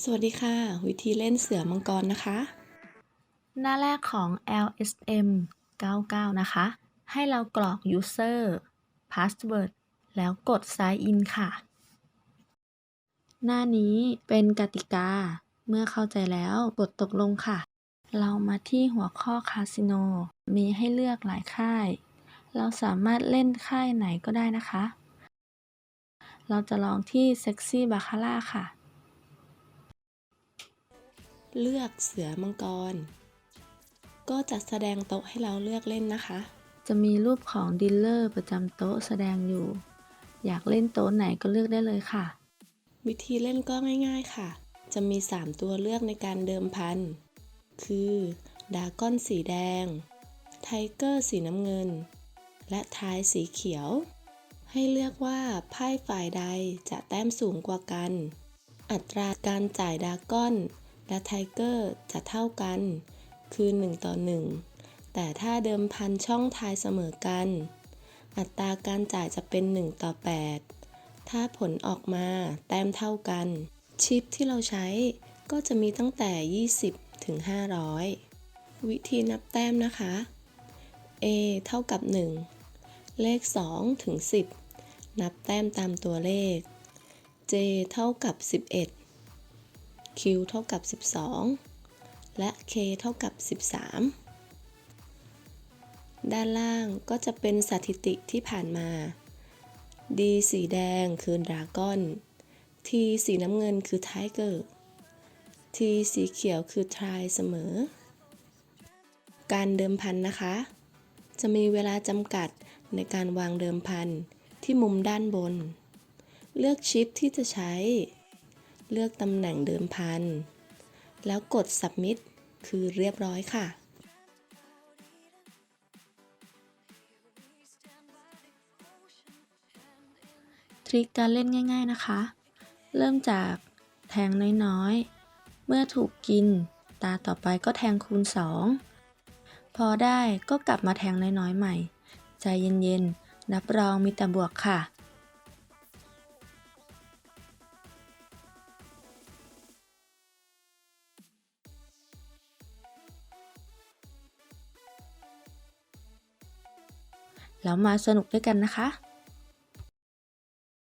สวัสดีค่ะ วิธีเล่นเสือมังกรนะคะ หน้าแรกของ LSM 99 นะคะ ให้เรากรอก user password แล้วกด sign in ค่ะ หน้านี้เป็นกติกา เมื่อเข้าใจแล้วกดตกลงค่ะ เรามาที่หัวข้อคาสิโน มีให้เลือกหลายค่าย เราสามารถเล่นค่ายไหนก็ได้นะคะ เราจะลองที่ Sexy Baccarat ค่ะ เลือกเสือมังกร ก็จะแสดงโต๊ะให้เราเลือกเล่นนะคะ จะมีรูปของดีลเลอร์ประจำโต๊ะแสดงอยู่ อยากเล่นโต๊ะไหนก็เลือกได้เลยค่ะ วิธีเล่นก็ง่ายๆค่ะ จะมี 3 ตัวเลือกในการเดิมพัน คือดาก้อนสีแดง ไทเกอร์สีน้ำเงิน และท้ายสีเขียว ให้เลือกว่าไพ่ฝ่ายใดจะแต้มสูงกว่ากัน อัตราการจ่ายดาก้อน และไทเกอร์จะเท่ากัน คือ 1 ต่อ 1 แต่ถ้าเดิมพันช่องทายเสมอกัน อัตราการจ่ายจะเป็น 1 ต่อ 8 ถ้าผลออกมาแต้มเท่ากัน ชิปที่เราใช้ก็จะมีตั้งแต่ 20 ถึง 500 วิธีนับแต้มนะคะ A เท่ากับ 1 เลข 2 ถึง 10 นับแต้มตามตัวเลข J เท่ากับ 11 Q เท่ากับ 12 และ K เท่ากับ 13 ด้านล่างก็จะเป็นสถิติที่ผ่านมา D สีแดงคือดราก้อน T สีน้ำเงินคือไทเกอร์ T สีเขียวคือทรายเสมอ การเดิมพันนะคะ จะมีเวลาจำกัดในการวางเดิมพันที่มุมด้านบน เลือกชิปที่จะใช้ เลือกตำแหน่งเดิมพัน แล้วกด submit คือเรียบร้อยค่ะ ทริคการเล่นง่ายๆนะคะ เริ่มจากแทงน้อยๆ เมื่อถูกกิน ตาต่อไปก็แทงคูณ 2 พอได้ก็กลับมาแทงน้อยๆ ใหม่ ใจเย็นๆ รับรองมีแต่บวกค่ะ แล้วมาสนุกด้วยกันนะคะ